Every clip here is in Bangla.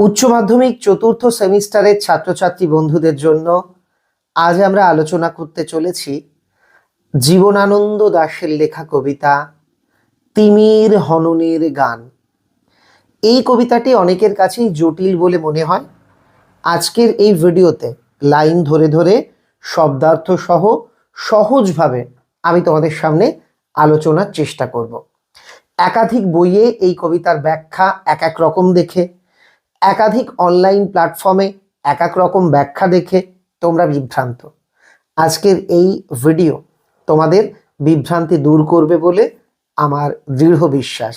উচ্চ মাধ্যমিক চতুর্থ সেমিস্টারের ছাত্রছাত্রী বন্ধুদের জন্য আজ আমরা আলোচনা করতে চলেছি জীবনানন্দ দাশের লেখা কবিতা তিমির হননের গান। এই কবিতাটি অনেকের কাছেই জটিল বলে মনে হয়। আজকের এই ভিডিওতে লাইন ধরে ধরে, শব্দার্থ সহ সহজভাবে আমি তোমাদের সামনে আলোচনার চেষ্টা করব। একাধিক বইয়ে এই কবিতার ব্যাখ্যা এক এক রকম দেখে একাধিক অনলাইন প্ল্যাটফর্মে এক এক রকম ব্যাখ্যা দেখে তোমরা বিভ্রান্ত। আজকের এই ভিডিও তোমাদের বিভ্রান্তি দূর করবে বলে আমার দৃঢ় বিশ্বাস।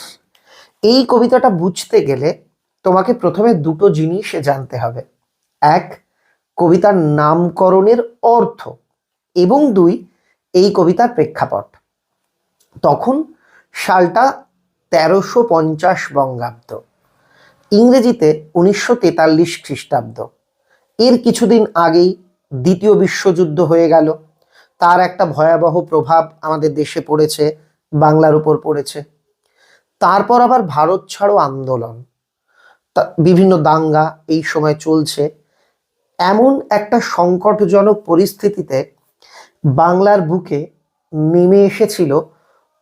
এই কবিতাটা বুঝতে গেলে তোমাকে প্রথমে দুটো জিনিস জানতে হবে। এক, কবিতার নামকরণের অর্থ এবং দুই, এই কবিতার প্রেক্ষাপট। তখন সালটা তেরোশো পঞ্চাশ বঙ্গাব্দ। ইংরেজিতে উনিশশো তেতাল্লিশ খ্রিস্টাব্দ। এর কিছুদিন আগেই দ্বিতীয় বিশ্বযুদ্ধ হয়ে গেল। তার একটা ভয়াবহ প্রভাব আমাদের দেশে পড়েছে, বাংলার উপর পড়েছে। তারপর আবার ভারত ছাড়ো আন্দোলন। বিভিন্ন দাঙ্গা এই সময় চলছে। এমন একটা সংকটজনক পরিস্থিতিতে বাংলার বুকে নেমে এসেছিল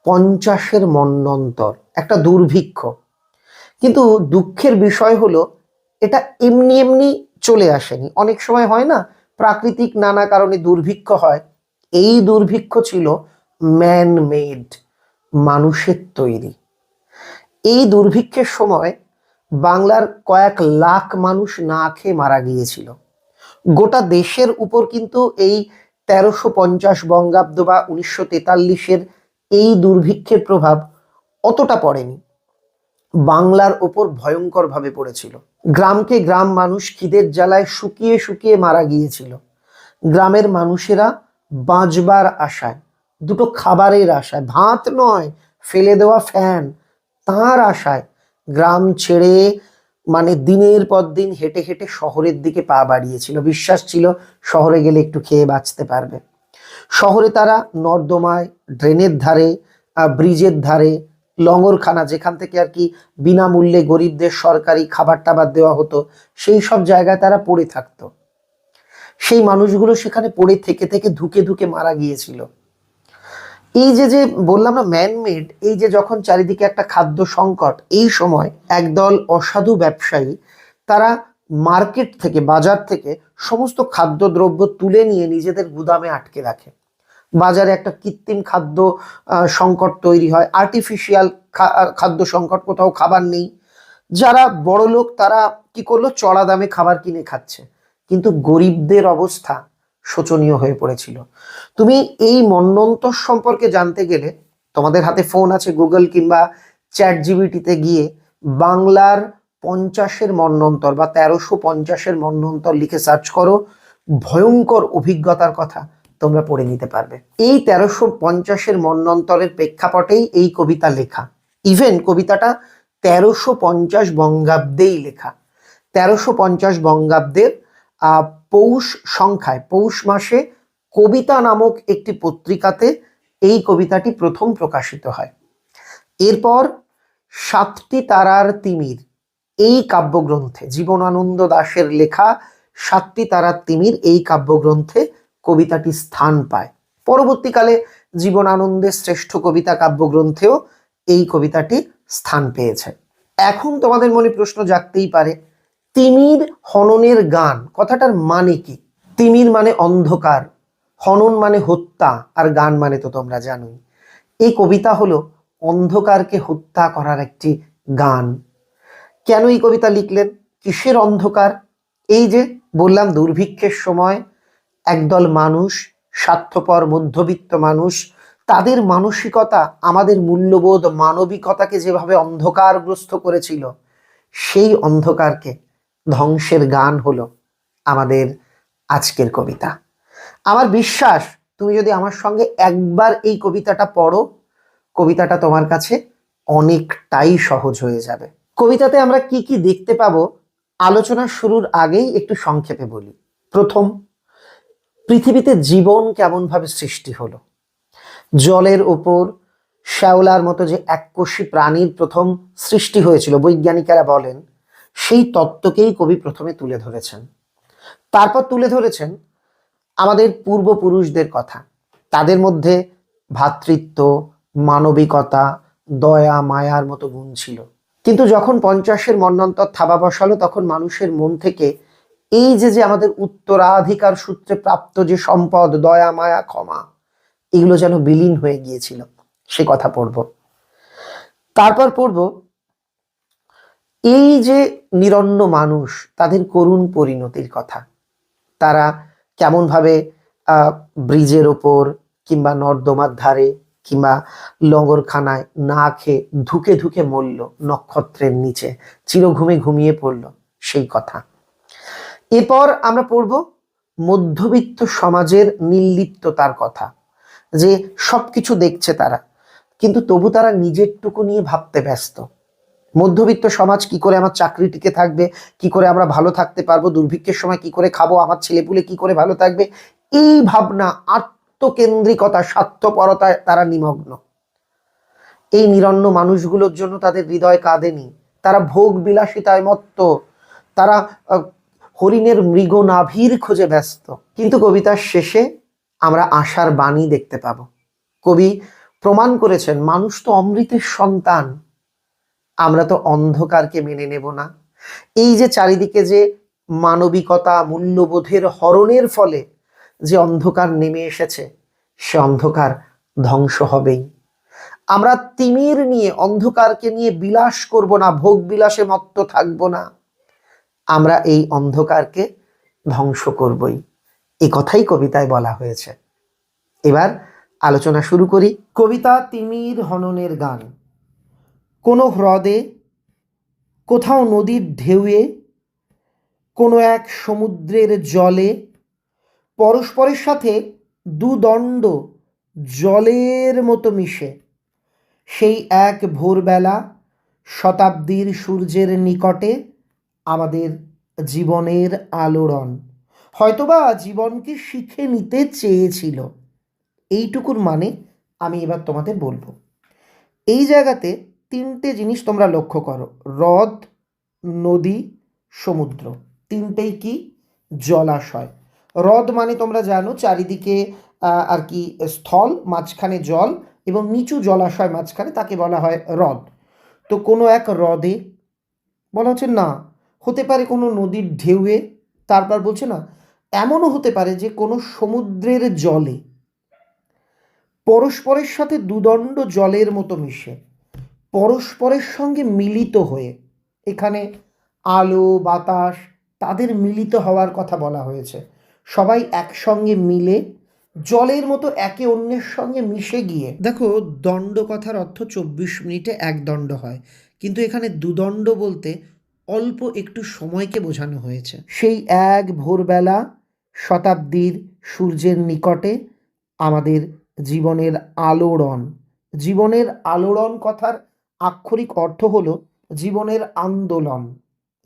পঞ্চাশের মন্বন্তর একটা দুর্ভিক্ষ। কিন্তু দুঃখের বিষয় হলো, এটা এমনি এমনি চলে আসেনি। অনেক সময় হয় না, প্রাকৃতিক নানা কারণে দুর্ভিক্ষ হয়। এই দুর্ভিক্ষ ছিল ম্যান মেড মানুষের তৈরি। এই দুর্ভিক্ষের সময় বাংলার কয়েক লাখ মানুষ না খেয়ে মারা গিয়েছিল। গোটা দেশের উপর কিন্তু এই তেরোশো পঞ্চাশ বঙ্গাব্দ বা উনিশশো তেতাল্লিশের এই দুর্ভিক্ষের প্রভাব অতটা পড়েনি। বাংলার ওপর ভয়ঙ্করভাবে পড়েছিল। গ্রামকে গ্রাম মানুষ খিদের জ্বালায় শুকিয়ে শুকিয়ে মারা গিয়েছিল। গ্রামের মানুষেরা বাঁচবার আশায়, দুটো খাবারের আশায়, ভাত নয়, ফেলে দেওয়া ফ্যান, তার আশায় গ্রাম ছেড়ে মানে দিনের পর দিন হেঁটে হেঁটে শহরের দিকে পা বাড়িয়েছিল। বিশ্বাস ছিল শহরে গেলে একটু খেয়ে বাঁচতে পারবে। শহরে তারা নর্দমায়, ড্রেনের ধারে ব্রিজের ধারে লঙ্গরখানা, যেখান থেকে আর কি বিনামূল্যে গরিবদের সরকারি খাবার টাবার দেওয়া হতো, সেই সব জায়গায় তারা পড়ে থাকতো। সেই মানুষগুলো সেখানে পড়ে থেকে থেকে ধুকে ধুকে মারা গিয়েছিল। এই যে যে বললাম না ম্যানমেড এই যে যখন চারিদিকে একটা খাদ্য সংকট, এই সময় একদল অসাধু ব্যবসায়ী, তারা মার্কেট থেকে, বাজার থেকে সমস্ত খাদ্যদ্রব্য তুলে নিয়ে নিজেদের গুদামে আটকে রাখে। বাজারে একটা কৃত্রিম খাদ্য সংকট তৈরি হয়। আর্টিফিশিয়াল খাদ্য সংকট, কোথাও খাবার নেই। যারা বড় লোক, তারা কি করল? চড়া দামে খাবার কিনে খাচ্ছে। কিন্তু গরিবদের অবস্থা শোচনীয় হয়ে পড়েছিল। তুমি এই মন্নন্তর সম্পর্কে জানতে গেলে তোমাদের হাতে ফোন আছে গুগল কিংবা চ্যাট জিবিটিতে গিয়ে বাংলার পঞ্চাশের মন্নন্তর বা তেরোশো পঞ্চাশের মন্নন্তর লিখে সার্চ করো। ভয়ঙ্কর অভিজ্ঞতার কথা। তোমরা পড়ে নিতে পারবে। এই তেরোশো পঞ্চাশের মন্নন্তরের প্রেক্ষাপটেই এই কবিতা লেখা। ইভেন কবিতাটা তেরোশো পঞ্চাশ বঙ্গাব্দেই লেখা। তেরোশো পঞ্চাশ বঙ্গাব্দের পৌষ সংখ্যায়, পৌষ মাসে কবিতা নামক একটি পত্রিকাতে এই কবিতাটি প্রথম প্রকাশিত হয়। এরপর সাতটি তারার তিমির, এই কাব্যগ্রন্থে, জীবনানন্দ দাশের লেখা সাতটি তারার তিমির, এই কাব্যগ্রন্থে কবিতাটি স্থান পায়। পরবর্তীকালে জীবনানন্দের শ্রেষ্ঠ কবিতা কাব্যগ্রন্থেও এই কবিতাটি স্থান পেয়েছে। এখন তোমাদের মনে প্রশ্ন জাগতেই পারে, তিমির হননের গান, কথাটার মানে কি? তিমির মানে অন্ধকার, হনন মানে হত্যা, আর গান মানে তো তোমরা জানোই। এই কবিতা হলো অন্ধকারকে হত্যা করার একটি গান। কেন এই কবিতা লিখলেন? কিসের অন্ধকার? এই যে বললাম দুর্ভিক্ষের সময় একদল মানুষ, স্বার্থপর, মধ্যবিত্ত মানুষ, তাদের মানসিকতা আমাদের মূল্যবোধ, মানবিকতাকে যেভাবে অন্ধকারগ্রস্ত করেছিল, সেই অন্ধকারকে ধ্বংসের গান হলো আমাদের আজকের কবিতা। আমার বিশ্বাস, তুমি যদি আমার সঙ্গে একবার এই কবিতাটা পড়ো, কবিতাটা তোমার কাছে অনেকটাই সহজ হয়ে যাবে। কবিতাতে আমরা কি কি দেখতে পাবো, আলোচনা শুরুর আগেই একটু সংক্ষেপে বলি। প্রথম পৃথিবীতে জীবন কেমনভাবে সৃষ্টি হলো? জলের ওপর শ্যাওলার মতো যে এককোষী প্রাণীর প্রথম সৃষ্টি হয়েছিল, বৈজ্ঞানিকেরা বলেন, সেই তত্ত্বকেই কবি প্রথমে তুলে ধরেছেন। তারপর তুলে ধরেছেন আমাদের পূর্বপুরুষদের কথা। তাদের মধ্যে ভ্রাতৃত্ব মানবিকতা, দয়া, মায়ার মতো গুণ ছিল। কিন্তু যখন পঞ্চাশের মন্বন্তর থাবা বসালো, তখন মানুষের মন থেকে এই যে যে আমাদের উত্তরাধিকার সূত্রে প্রাপ্ত যে সম্পদ, দয়া, মায়া, ক্ষমা, এগুলো যেন বিলীন হয়ে গিয়েছিল, সে কথা পড়ব। তারপর পড়ব, এই যে নিরন্ন মানুষ, তাদের করুণ পরিণতির কথা। তারা কেমনভাবে ব্রিজের ওপর কিংবা নর্দমার ধারে কিংবা লঙ্গরখানায় না খেয়ে ধুকে ধুকে মরল নক্ষত্রের নিচে, চিরঘুমে ঘুমিয়ে পড়ল, সেই কথা। এরপর আমরা পড়ব মধ্যবিত্ত সমাজের নির্লিপ্ততার কথা, যে সবকিছু দেখছে তারা, কিন্তু তবু তারা নিজেরটুকু নিয়ে ভাবতে ব্যস্ত। মধ্যবিত্ত সমাজ কি করে আমার চাকরি টিকে থাকবে, কি করে আমরা ভালো থাকতে পারব, দুর্ভিক্ষের সময় কি করে খাব, আমার ছেলেপুলে কি করে ভালো থাকবে, এই ভাবনা আত্মকেন্দ্রিকতা, স্বার্থপরতায় তারা নিমগ্ন। এই নিরন্ন মানুষগুলোর জন্য তাদের হৃদয় কাঁদেনি, তারা ভোগ বিলাসিতায় মত্ত, তারা হরিণের মৃগ নাভির খোঁজে ব্যস্ত। কিন্তু কবিতার শেষে আমরা আশার বাণী দেখতে পাব। কবি প্রমাণ করেছেন, মানুষ তো অমৃতের সন্তান, আমরা তো অন্ধকারকে মেনে নেব না। এই যে চারিদিকে যে মানবিকতা, মূল্যবোধের হরণের ফলে যে অন্ধকার নেমে এসেছে, সে অন্ধকার ধ্বংস হবেই। আমরা তিমির নিয়ে, অন্ধকারকে নিয়ে বিলাস করব না, ভোগ বিলাসে মত্ত থাকব না। আমরা এই অন্ধকারকে ধ্বংস করবই। এ কথাই কবিতায় বলা হয়েছে। এবার আলোচনা শুরু করি। কবিতা তিমির হননের গান। কোনো হ্রদে, কোথাও নদীর ঢেউয়ে, কোনো এক সমুদ্রের জলে, পরস্পরের সাথে দুদণ্ড জলের মতো মিশে। সেই এক ভোরবেলা শতাব্দীর সূর্যের নিকটে আমাদের জীবনের আলোড়ন। হয়তোবা জীবনকে শিখে নিতে চেয়েছিল। এইটুকুর মানে আমি এবার তোমাদের বলব। এই জায়গাতে তিনটে জিনিস তোমরা লক্ষ্য করো। হ্রদ, নদী, সমুদ্র। তিনটেই কি? জলাশয়। হ্রদ মানে তোমরা জানো চারিদিকে আর কি স্থল, মাঝখানে জল এবং নিচু জলাশয় মাঝখানে তাকে বলা হয় হ্রদ। তো কোনো এক হ্রদে বলা হচ্ছে না হতে পারে কোনো নদীর ঢেউয়ে, তারপর বলছে না, এমনও হতে পারে যে কোনো সমুদ্রের জলে, পরস্পরের সাথে দুদণ্ড জলের মতো মিশে, পরস্পরের সঙ্গে মিলিত হয়ে, এখানে আলো, বাতাস, তাদের মিলিত হওয়ার কথা বলা হয়েছে। সবাই একসঙ্গে মিলে জলের মতো একে অন্যের সঙ্গে মিশে গিয়ে, দেখো দণ্ড কথার অর্থ চব্বিশ মিনিটে এক দণ্ড হয়, কিন্তু এখানে দুদণ্ড বলতে অল্প একটু সময়কে বোঝানো হয়েছে। সেই এক ভোরবেলা শতাব্দীর সূর্যের নিকটে আমাদের জীবনের আলোড়ন। জীবনের আলোড়ন কথার আক্ষরিক অর্থ হলো জীবনের আন্দোলন,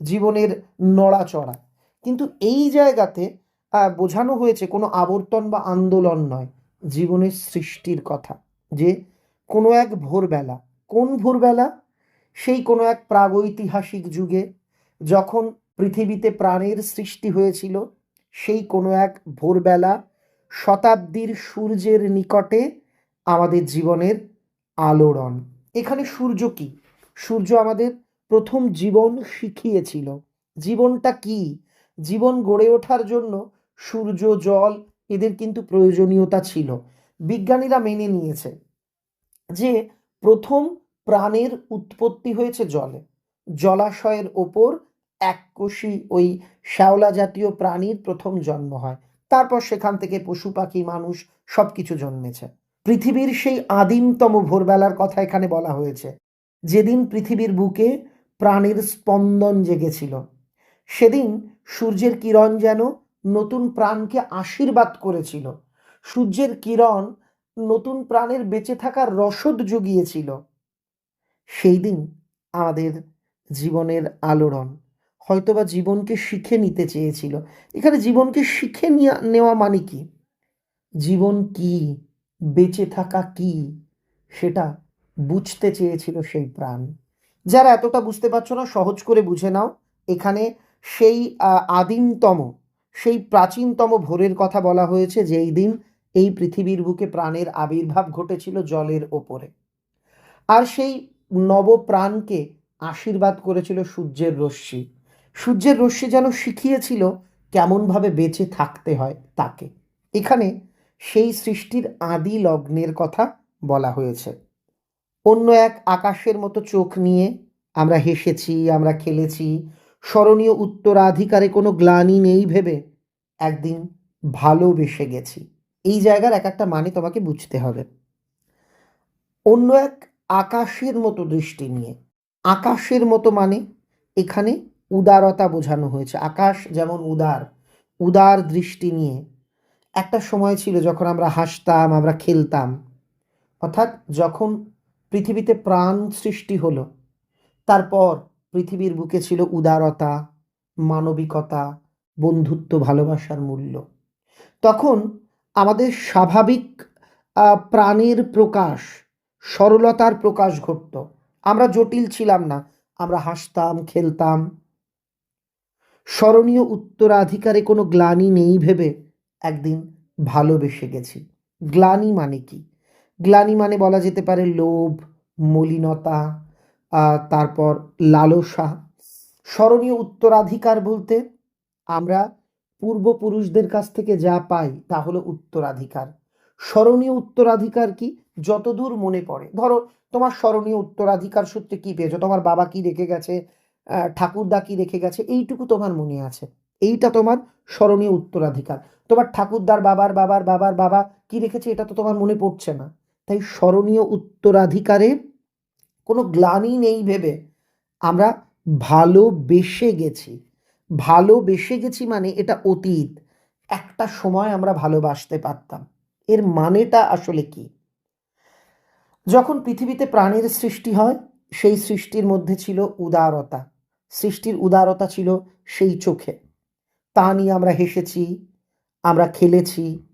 জীবনের নড়াচড়া। কিন্তু এই জায়গাতে বোঝানো হয়েছে কোনো আবর্তন বা আন্দোলন নয়, জীবনের সৃষ্টির কথা। যে কোনো এক ভোরবেলা, কোন ভোরবেলা? সেই কোনো এক প্রাগৈতিহাসিক যুগে যখন পৃথিবীতে প্রাণের সৃষ্টি হয়েছিল, সেই কোনো এক ভোরবেলা শতাব্দীর সূর্যের নিকটে আমাদের জীবনের আলোড়ন। এখানে সূর্য কি? সূর্য আমাদের প্রথম জীবন শিখিয়েছিল। জীবনটা কি? জীবন গড়ে ওঠার জন্য সূর্য, জল এদের কিন্তু প্রয়োজনীয়তা ছিল। বিজ্ঞানীরা মেনে নিয়েছে যে প্রথম প্রাণের উৎপত্তি হয়েছে জলে। জলাশয়ের ওপর এককোষী ওই শ্যাওলা জাতীয় প্রাণীর প্রথম জন্ম হয়। তারপর সেখান থেকে পশু, পাখি, মানুষ সব কিছু জন্মেছে। পৃথিবীর সেই আদিমতম ভোরবেলার কথা এখানে বলা হয়েছে। যেদিন পৃথিবীর বুকে প্রাণের স্পন্দন জেগেছিল, সেদিন সূর্যের কিরণ যেন নতুন প্রাণকে আশীর্বাদ করেছিল। সূর্যের কিরণ নতুন প্রাণের বেঁচে থাকার রসদ জুগিয়েছিল। সেই দিন আমাদের জীবনের আলোড়ন হয়তোবা জীবনকে শিখে নিতে চেয়েছিল। এখানে জীবনকে শিখে নেওয়া মানে কি? জীবন কি? বেঁচে থাকা কি? সেটা বুঝতে চেয়েছিল সেই প্রাণ। যারা এতটা বুঝতে পারছ না, সহজ করে বুঝে নাও। এখানে সেই আদিমতম, সেই প্রাচীনতম ভোরের কথা বলা হয়েছে যেই দিন এই পৃথিবীর বুকে প্রাণের আবির্ভাব ঘটেছিল জলের ওপরে। আর সেই নবপ্রাণকে আশীর্বাদ করেছিল সূর্যের রশ্মি। সূর্যের রশ্মি যেন শিখিয়েছিল কেমনভাবে বেঁচে থাকতে হয় তাকে। এখানে সেই সৃষ্টির আদি লগ্নের কথা বলা হয়েছে। অন্য এক আকাশের মতো চোখ নিয়ে আমরা হেসেছি, আমরা খেলেছি। স্মরণীয় উত্তরাধিকারে কোনো গ্লানি নেই ভেবে একদিন ভালোবেসে গেছি। এই জায়গার এক একটা মানে তোমাকে বুঝতে হবে। অন্য এক আকাশের মতো দৃষ্টি নিয়ে। আকাশের মতো মানে এখানে উদারতা বোঝানো হয়েছে। আকাশ যেমন উদার উদার দৃষ্টি নিয়ে। একটা সময় ছিল যখন আমরা হাসতাম, আমরা খেলতাম। অর্থাৎ যখন পৃথিবীতে প্রাণ সৃষ্টি হলো, তারপর পৃথিবীর বুকে ছিল উদারতা, মানবিকতা, বন্ধুত্ব, ভালোবাসার মূল্য। তখন আমাদের স্বাভাবিক প্রাণের প্রকাশ, সরলতার প্রকাশ ঘটত। আমরা জটিল ছিলাম না। আমরা হাসতাম, খেলতাম স্মরণীয় উত্তরাধিকারে কোনো গ্লানি নেই ভেবে একদিন ভালোবেসে গেছি। গ্লানি মানে কি? গ্লানি মানে বলা যেতে পারে লোভ, মলিনতা তারপর লালসা। স্মরণীয় উত্তরাধিকার বলতে আমরা পূর্বপুরুষদের কাছ থেকে যা পাই তা হলো উত্তরাধিকার। স্মরণীয় উত্তরাধিকার কি? যতদূর মনে পড়ে। ধরো তোমার স্মরণীয় উত্তরাধিকার সূত্রে কি পেয়েছ? তোমার বাবা কি রেখে গেছে? ঠাকুরদা কি রেখে গেছে? এইটুকু তোমার মনে আছে। এইটা তোমার স্মরণীয় উত্তরাধিকার। তোমার ঠাকুরদার বাবার বাবার বাবার, বাবা কি রেখেছে এটা তো তোমার মনে পড়ছে না। তাই স্মরণীয় উত্তরাধিকারে কোনো গ্লানি নেই ভেবে আমরা ভালোবেসে গেছি। ভালোবেসে গেছি মানে এটা অতীত। একটা সময় আমরা ভালোবাসতে পারতাম। এর মানেটা আসলে কি? যখন পৃথিবীতে প্রাণের সৃষ্টি হয়, সেই সৃষ্টির মধ্যে ছিল উদারতা। সৃষ্টির উদারতা ছিল সেই চোখে। তা নিয়ে আমরা হেসেছি, আমরা খেলেছি।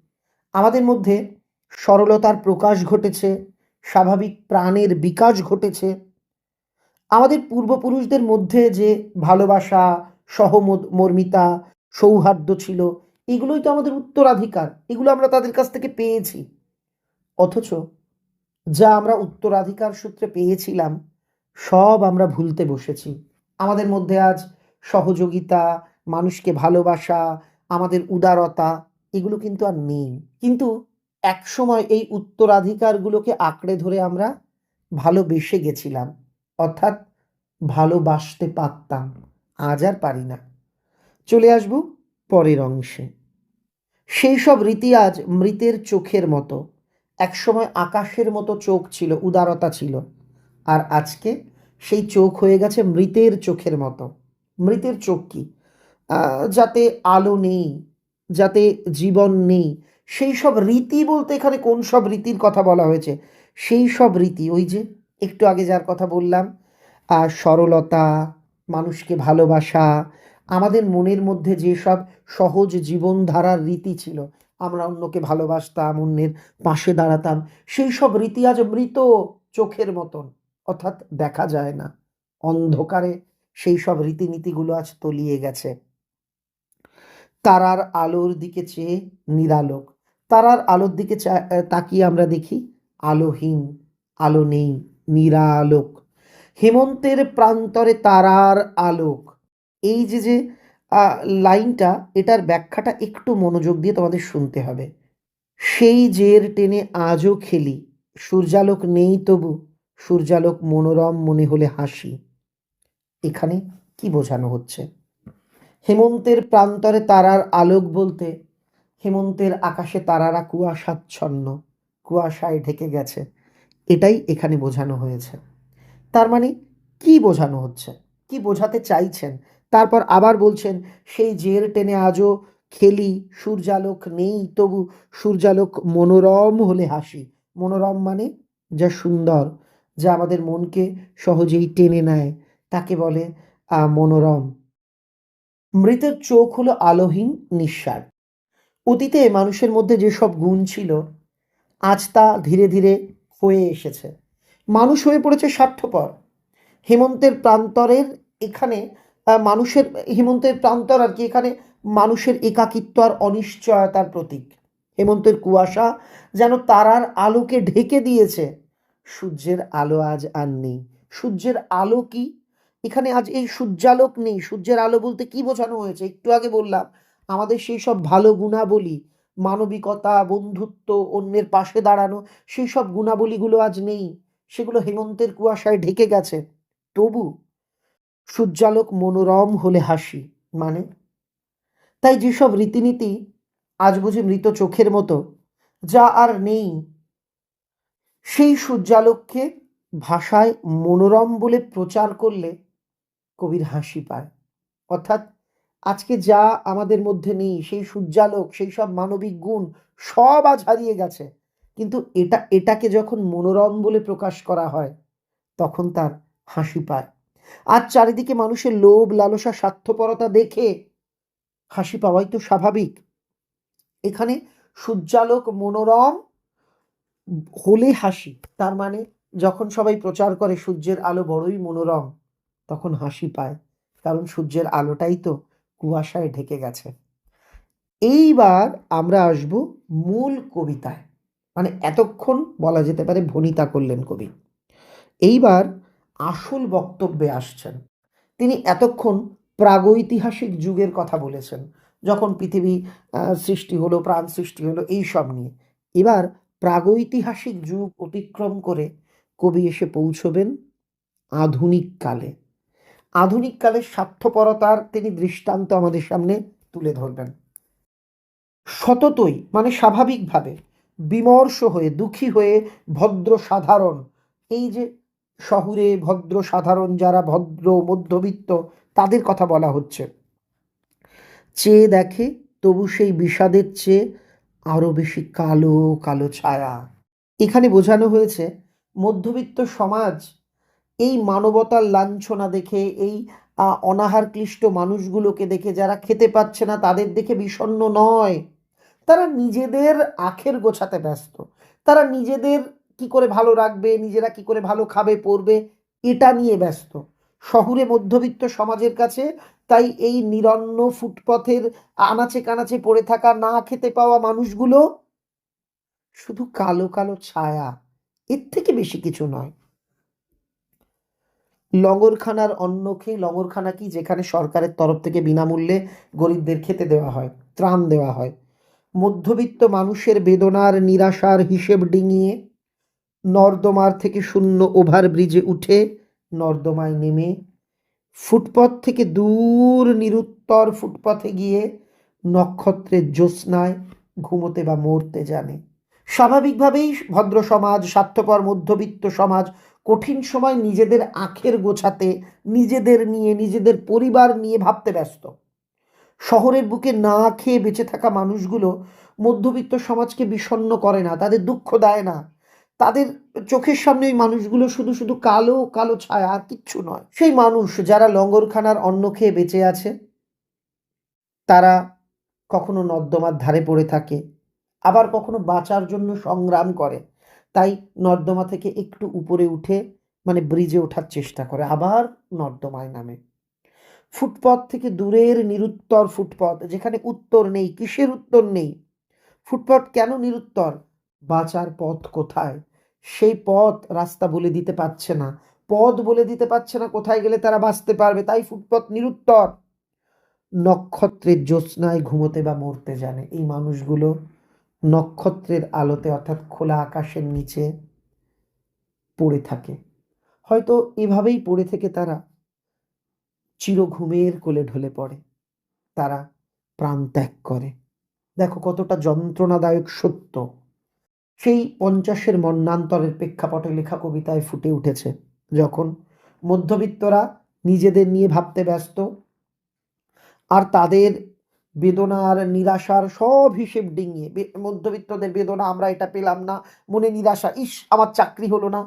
আমাদের মধ্যে সরলতার প্রকাশ ঘটেছে, স্বাভাবিক প্রাণের বিকাশ ঘটেছে। আমাদের পূর্বপুরুষদের মধ্যে যে ভালোবাসা সহমর্মিতা সৌহার্দ্য ছিল, এগুলোই তো আমাদের উত্তরাধিকার, এগুলো আমরা তাদের কাছ থেকে পেয়েছি। অথচ যা আমরা উত্তরাধিকার সূত্রে পেয়েছিলাম, সব আমরা ভুলতে বসেছি। আমাদের মধ্যে আজ সহযোগিতা, মানুষকে ভালোবাসা, আমাদের উদারতা, এগুলো কিন্তু আর নেই। কিন্তু একসময় এই উত্তরাধিকারগুলোকে আঁকড়ে ধরে আমরা ভালোবেসে গেছিলাম, অর্থাৎ ভালোবাসতে পারতাম, আজ আর পারি না। চলে আসব পরের অংশে। সেই সব রীতি আজ মৃতের চোখের মতো, একসময় আকাশের মতো চোখ ছিল, উদারতা ছিল, আর আজকে সেই চোখ হয়ে গেছে মৃতের চোখের মতো। মৃতের চোখ কি? যাতে আলো নেই, যাতে জীবন নেই। সেই সব রীতি বলতে এখানে কোন সব রীতির কথা বলা হয়েছে? সেই সব রীতি, ওই যে একটু আগে যার কথা বললাম আর সরলতা, মানুষকে ভালোবাসা, আমাদের মনের মধ্যে যেসব সহজ জীবনধারার রীতি ছিল, আমরা অন্যকে ভালোবাসতাম, অন্যের পাশে দাঁড়াতাম, সেই সব রীতি আজ মৃত চোখের মতন। অর্থাৎ দেখা যায় না। অন্ধকারে সেই সব রীতিনীতিগুলো আজ তলিয়ে গেছে। তারার আলোর দিকে চেয়ে নিরালোক। তারার আলোর দিকে তাকিয়ে আমরা দেখি, আলোহীন, আলো নেই, নিরালোক। হেমন্তের প্রান্তরে তারার আলোক। এই যে যে লাইনটা, এটার ব্যাখ্যাটা একটু মনোযোগ দিয়ে তোমাদের শুনতে হবে। সেই জের টেনে আজও খেলি, সূর্যালোক নেই তবু। সূর্যালোক মনোরম মনে হলে হাসি। এখানে কি বোঝানো হচ্ছে? হেমন্তের প্রান্তরে তারার আলোক বলতে, হেমন্তের আকাশে তারারা কুয়াশাচ্ছন্ন, কুয়াশায় ঢেকে গেছে। এটাই এখানে বোঝানো হয়েছে। তার মানে কি বোঝানো হচ্ছে? কি বোঝাতে চাইছেন? তারপর আবার বলছেন, সেই জের টেনে আজও খেলি, সূর্যালোক নেই, তবু সূর্যালোক মনোরম হলে হাসি। মনোরম মানে যা সুন্দর যা আমাদের মনকে সহজেই টেনে নেয়। তাকে বলে মনোরম। মৃতের চোখ হলো আলোহীন নিঃস্বার অতীতে মানুষের মধ্যে যেসব গুণ ছিল, আজ তা ধীরে ধীরে হয়ে এসেছে। মানুষ হয়ে পড়েছে স্বার্থপর। হেমন্তের প্রান্তরের এখানে মানুষের, হেমন্তের প্রান্তর আর কি, এখানে মানুষের একাকিত্ব আর অনিশ্চয়তার প্রতীক। হেমন্তের কুয়াশা যেন তারার আলোকে ঢেকে দিয়েছে। সূর্যের আলো আজ আর নেই। সূর্যের আলো কি? এখানে আজ এই সূর্যালোক নেই। সূর্যের আলো বলতে কি বোঝানো হয়েছে? একটু আগে বললাম, আমাদের সেই সব ভালো গুণাবলী, মানবিকতা, বন্ধুত্ব, অন্যের পাশে দাঁড়ানো, সেই সব গুণাবলীগুলো আজ নেই। সেগুলো হেমন্তের কুয়াশায় ঢেকে গেছে। তবু সূর্যালোক মনোরম হলে হাসি মানে? তাই যেসব রীতিনীতি আজ বুঝি মৃত চোখের মতো, যা আর নেই সেই সূর্যালোককে ভাষায় মনোরম বলে প্রচার করলে কবির হাসি পায়। অর্থাৎ আজকে যা আমাদের মধ্যে নেই, সেই সূর্যালোক, সেই সব মানবিক গুণ সব আজ হারিয়ে গেছে। কিন্তু এটা, এটাকে যখন মনোরম বলে প্রকাশ করা হয়, তখন তার হাসি পায়। আজ চারিদিকে মানুষের লোভ, লালসা, স্বার্থপরতা দেখে হাসি পাওয়াই তো স্বাভাবিক। এখানে সূর্যালোক মনোরম হলে হাসি, তার মানে যখন সবাই প্রচার করে সূর্যের আলো বড়ই মনোরম, তখন হাসি পায়, কারণ সূর্যের আলোটাই তো কুয়াশায় ঢেকে গেছে। এইবার আমরা আসব মূল কবিতায় মানে এতক্ষণ বলা যেতে পারে ভনিতা করলেন কবি। এইবার আসল বক্তব্যে আসছেন। তিনি এতক্ষণ প্রাগৈতিহাসিক যুগের কথা বলেছেন, যখন পৃথিবী সৃষ্টি হলো, প্রাণ সৃষ্টি হলো এই সব নিয়ে। এবার প্রাগৈতিহাসিক যুগ অতিক্রম করে কবি এসে পৌঁছবেন আধুনিক কালে। আধুনিক কালের স্বার্থপরতার তিনি দৃষ্টান্ত আমাদের সামনে তুলে ধরবেন। সততই মানে স্বাভাবিকভাবে বিমর্ষ হয়ে, দুঃখী হয়ে ভদ্র সাধারণ এই যে শহুরে ভদ্র সাধারণ যারা ভদ্র, মধ্যবিত্ত, তাদের কথা বলা হচ্ছে। চেয়ে দেখে তবু সেই বিষাদের চেয়ে আরও বেশি কালো কালো ছায়া। এখানে বোঝানো হয়েছে, মধ্যবিত্ত সমাজ এই মানবতার লাঞ্ছনা দেখে, এই অনাহার ক্লিষ্ট মানুষগুলোকে দেখে যারা খেতে পাচ্ছে না, তাদের দেখে বিষণ্ণ নয়। তারা নিজেদের আখের গোছাতে ব্যস্ত। তারা নিজেদের কি করে ভালো রাখবে, নিজেরা কি করে ভালো খাবে, পরবে, এটা নিয়ে ব্যস্ত। শহুরে মধ্যবিত্ত সমাজের কাছে তাই এই নিরন্ন ফুটপথের আনাচে কানাচে পড়ে থাকা না খেতে পাওয়া মানুষগুলো শুধু কালো কালো ছায়া, এর থেকে বেশি কিছু নয়। লঙ্গরখানার অন্ন খেয়ে লঙ্গরখানা কি যেখানে সরকারের তরফ থেকে বিনামূল্যে গরিবদের খেতে দেওয়া হয়, ত্রাণ দেওয়া হয়? মধ্যবিত্ত মানুষের বেদনার নিরাশার হিসেব ডিঙিয়ে নর্দমার থেকে শূন্য ওভারব্রিজে উঠে নর্দমায় নেমে ফুটপথ থেকে দূর, নিরুত্তর ফুটপথে গিয়ে নক্ষত্রের জ্যোৎস্নায় ঘুমোতে বা মরতে জানে। স্বাভাবিকভাবেই ভদ্র সমাজ, স্বার্থপর মধ্যবিত্ত সমাজ কঠিন সময় নিজেদের আখের গোছাতে, নিজেদের নিয়ে, নিজেদের পরিবার নিয়ে ভাবতে ব্যস্ত। শহরের বুকে না খেয়ে বেঁচে থাকা মানুষগুলো মধ্যবিত্ত সমাজকে বিষণ্ণ করে না, তাদের দুঃখ দেয় না। তাদের চোখের সামনে ওই মানুষগুলো শুধু শুধু কালো কালো ছায়া আর কিচ্ছু নয়। সেই মানুষ যারা লঙ্গরখানার অন্ন খেয়ে বেঁচে আছে, তারা কখনো নর্দমার ধারে পড়ে থাকে, আবার কখনো বাঁচার জন্য সংগ্রাম করে। তাই নর্দমা থেকে একটু উপরে উঠে মানে ব্রিজে ওঠার চেষ্টা করে, আবার নর্দমায় নামে। ফুটপথ থেকে দূরের নিরুত্তর ফুটপথ যেখানে উত্তর নেই, কিসের উত্তর নেই? ফুটপথ কেন নিরুত্তর? বাঁচার পথ কোথায়? সেই পথ রাস্তা বলে দিতে পারছে না। পথ বলে দিতে পারছে না কোথায় গেলে তারা বাঁচতে পারবে। তাই ফুটপথ নিরুত্তর। নক্ষত্রের জ্যোৎস্নায় ঘুমোতে বা মরতে জানে। এই মানুষগুলো নক্ষত্রের আলোতে অর্থাৎ খোলা আকাশের নিচে পড়ে থাকে। হয়তো এভাবেই পড়ে থেকে তারা চিরঘুমের কোলে ঢলে পড়ে। তারা প্রাণ ত্যাগ করে। দেখো কতটা যন্ত্রণাদায়ক সত্য। সেই পঞ্চাশের মন্নান্তরের প্রেক্ষাপটে লেখা কবিতায় ফুটে উঠেছে যখন মধ্যবিত্তরা নিজেদের নিয়ে ভাবতে ব্যস্ত আর তাদের বেদনার নিরাশার সব হিসেব ডিঙিয়ে মধ্যবিত্তদের বেদনা, আমরা এটা পেলাম না, মনে নিরাশা, ইস, আমার চাকরি হলো না।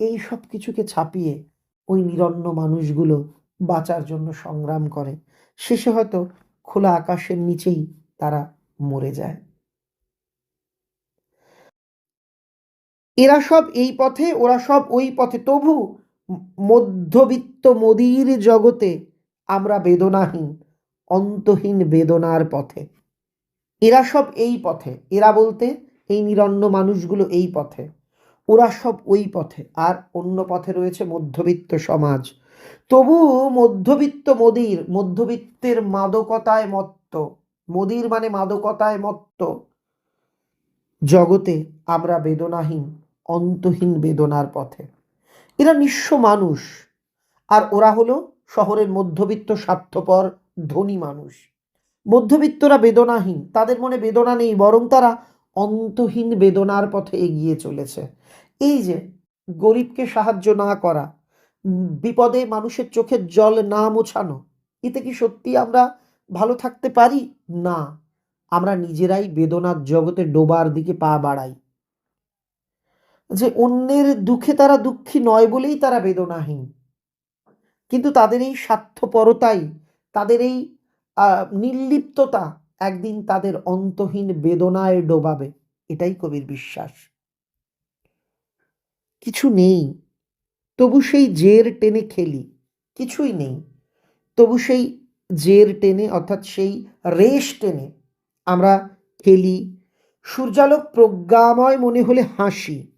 এই সব কিছুকে ছাপিয়ে ওই নিরন্ন মানুষগুলো বাঁচার জন্য সংগ্রাম করে। শেষে হয়তো খোলা আকাশের নিচেই তারা মরে যায়। এরা সব এই পথে, ওরা সব ওই পথে। তবু মধ্যবিত্ত মোদির জগতে আমরা বেদনাহীন, অন্তহীন বেদনার পথে। এরা সব এই পথে। এরা বলতে এই নিরন্ন মানুষগুলো এই পথে। ওরা সব ওই পথে। আর অন্য পথে রয়েছে মধ্যবিত্ত সমাজ। তবু মধ্যবিত্ত মোদির, মধ্যবিত্তের মাদকতায় মত্ত। মোদির মানে মাদকতায় মত্ত। জগতে আমরা বেদনাহীন অন্তহীন বেদনার পথে। এরা নিঃস্ব মানুষ। আর ওরা হলো শহরের মধ্যবিত্ত স্বার্থপর, ধনী মানুষ। মধ্যবিত্তরা বেদনাহীন, তাদের মনে বেদনা নেই, বরং তারা অন্তহীন বেদনার পথে এগিয়ে চলেছে। এই যে গরিবকে সাহায্য না করা, বিপদে মানুষের চোখের জল না মোছানো, এতে কি সত্যি আমরা ভালো থাকতে পারি? না। আমরা নিজেরাই বেদনার জগতে ডোবার দিকে পা বাড়াই। যে অন্যের দুঃখে তারা দুঃখী নয় বলেই তারা বেদনাহীন। কিন্তু তাদের এই স্বার্থপরতাই, তাদের এই নির্লিপ্ততা একদিন তাদের অন্তহীন বেদনায় ডোবাবে। এটাই কবির বিশ্বাস। কিছু নেই। তবু সেই জের টেনে খেলি। কিছুই নেই। তবু সেই জের টেনে, অর্থাৎ সেই রেশ টেনে আমরা খেলি। সূর্যালোক প্রজ্ঞাময় মনে হলে হাসি।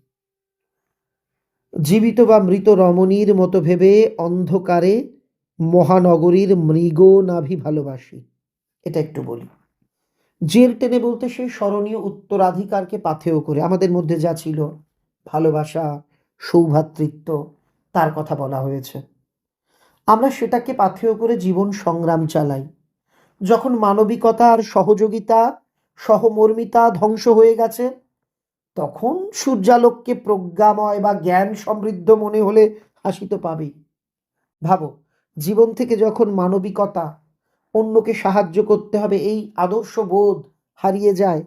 জীবিত বা মৃত রমণীর মতো ভেবে অন্ধকারে মহানগরীর মৃগ নাভি ভালোবাসি। এটা একটু বলি। জের টেনে বলতে সেই স্মরণীয় উত্তরাধিকারকে পাথেয় করে, আমাদের মধ্যে যা ছিল, ভালোবাসা, সৌভাতৃত্ব, তার কথা বলা হয়েছে। আমরা সেটাকে পাথেয় করে জীবন সংগ্রাম চালাই। যখন মানবিকতা আর সহযোগিতা, সহমর্মিতা ধ্বংস হয়ে গেছে তখন সূর্যালোককে প্রজ্ঞাময় বা জ্ঞান সমৃদ্ধ মনে হলে হাসি তো পাবেই। ভাবো, জীবন থেকে যখন মানবিকতা অন্যকে সাহায্য করতে হবে, এই আদর্শ বোধ হারিয়ে যায়,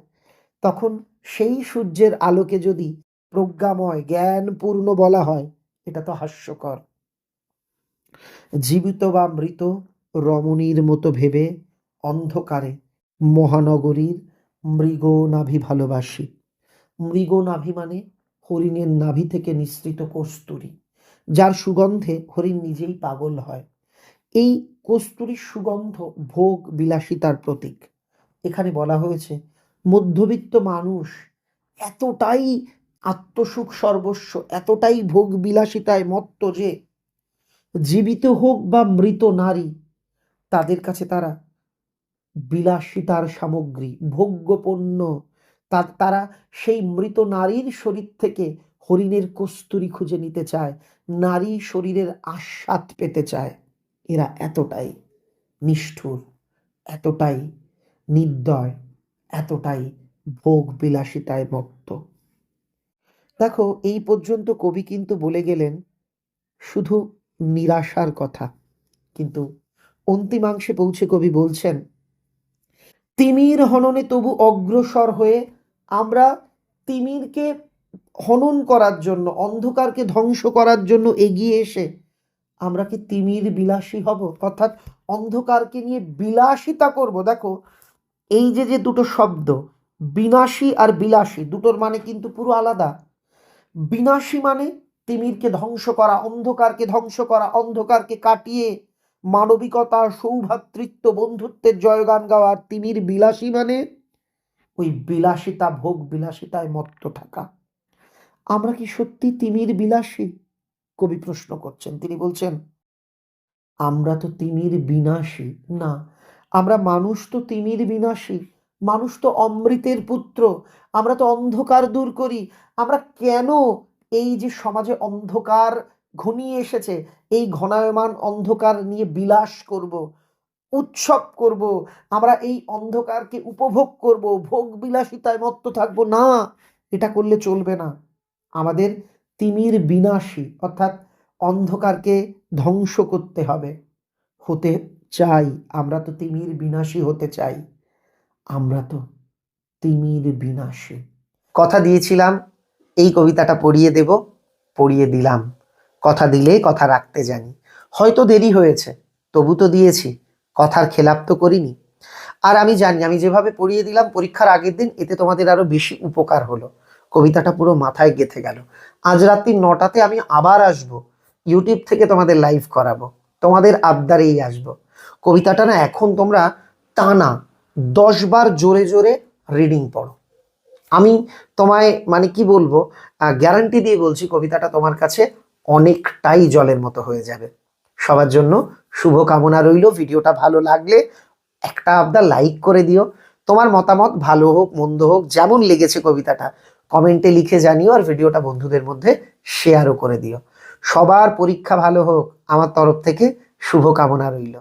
তখন সেই সূর্যের আলোকে যদি প্রজ্ঞাময়, জ্ঞানপূর্ণ বলা হয়, এটা তো হাস্যকর। জীবিত বা মৃত রমণীর মতো ভেবে অন্ধকারে মহানগরীর মৃগ নাভি ভালোবাসি মৃগ নাভি মানে হরিণের নাভি থেকে নিঃসৃত কস্তুরী, যার সুগন্ধে হরিণ নিজেই পাগল হয়। এই কস্তুরীর সুগন্ধ ভোগ বিলাসিতার প্রতীক। এখানে বলা হয়েছে, মধ্যবিত্ত মানুষ এতটাই আত্মসুখ সর্বস্ব, এতটাই ভোগ বিলাসিতায় মত্ত যে জীবিত হোক বা মৃত নারী, তাদের কাছে তারা বিলাসিতার সামগ্রী ভোগ্য পণ্য তা- তারা সেই মৃত নারীর শরীর থেকে হরিণের কস্তুরি খুঁজে নিতে চায়, নারী শরীরের আস্বাদ পেতে চায়। এরা এতটাই নিষ্ঠুর, এতটাই নির্দয়, এতটাই ভোগ বিলাসিতায় মত্ত। দেখো, এই পর্যন্ত কবি কিন্তু বলে গেলেন, শুধু নিরাশার কথা। কিন্তু অন্তিমাংশে পৌঁছে কবি বলছেন, তিমির হননে তবু অগ্রসর হয়ে আমরা তিমিরকে হনন করার জন্য, অন্ধকারকে ধ্বংস করার জন্য এগিয়ে এসে আমরা কি তিমির বিলাসী হব? অর্থাৎ অন্ধকারকে নিয়ে বিলাসিতা করব। দেখো, এই যে যে দুটো শব্দ, বিনাশী আর বিলাসী, দুটোর মানে কিন্তু পুরো আলাদা। বিনাশী মানে তিমিরকে ধ্বংস করা, অন্ধকারকে ধ্বংস করা, অন্ধকারকে কাটিয়ে মানবিকতা, সৌভাতৃত্ব, বন্ধুত্বের জয়গান গাওয়া। আর তিমির বিলাসী মানে ওই বিলাসিতা, ভোগ বিলাসিতায় মত্ত থাকা। আমরা কি সত্যি তিমির বিলাসী? কবি প্রশ্ন করছেন। তিনি বলছেন, আমরা তো তিমির বিনাশী। না, আমরা মানুষ তো তিমির বিনাশী। মানুষ তো অমৃতের পুত্র। আমরা তো অন্ধকার দূর করি। আমরা কেন এই যে সমাজে অন্ধকার ঘনিয়ে এসেছে, এই ঘনায়মান অন্ধকার নিয়ে বিলাস করব? উৎসব করব, আমরা এই অন্ধকারকে উপভোগ করব ভোগ বিলাসিতায় মত্ত থাকব। না, এটা করলে চলবে না। আমাদের তিমির বিনাশী, অর্থাৎ অন্ধকারকে ধ্বংস করতে হবে। হতে চাই, আমরা তো তিমির বিনাশী হতে চাই। আমরা তো তিমির বিনাশী। কথা দিয়েছিলাম, এই কবিতাটা পড়িয়ে দেব, পড়িয়ে দিলাম। কথা দিলে কথা রাখতে জানি। হয়তো দেরি হয়েছে, তবু তো দিয়েছি। কথার খেলাপ তো করিনি। আর আমি জানি, আমি যেভাবে পড়িয়ে দিলাম, পরীক্ষার আগের দিন এতে তোমাদের আরও বেশি উপকার হলো। কবিতাটা পুরো মাথায় গেঁথে গেল। আজ রাত্রি নটাতে আমি আবার আসব। ইউটিউব থেকে তোমাদের লাইভ করাবো। তোমাদের আবদারেই আসব। কবিতাটা না এখন তোমরা টানা দশ বার জোরে জোরে রিডিং পড়ো। আমি তোমায় মানে কি বলব গ্যারান্টি দিয়ে বলছি কবিতাটা তোমার কাছে অনেকটাই জলের মতো হয়ে যাবে। সবার জন্য শুভ কামনা রইল। ভিডিওটা ভালো লাগলে একটা আবদা লাইক করে দিও। তোমার মতামত ভালো হোক, মন্দ হোক, যেমন লেগেছে কবিতাটা কমেন্টে লিখে জানিও আর ভিডিওটা বন্ধুদের মধ্যে শেয়ারও করে দিও। সবার পরীক্ষা ভালো হোক। আমার তরফ থেকে শুভকামনা রইল।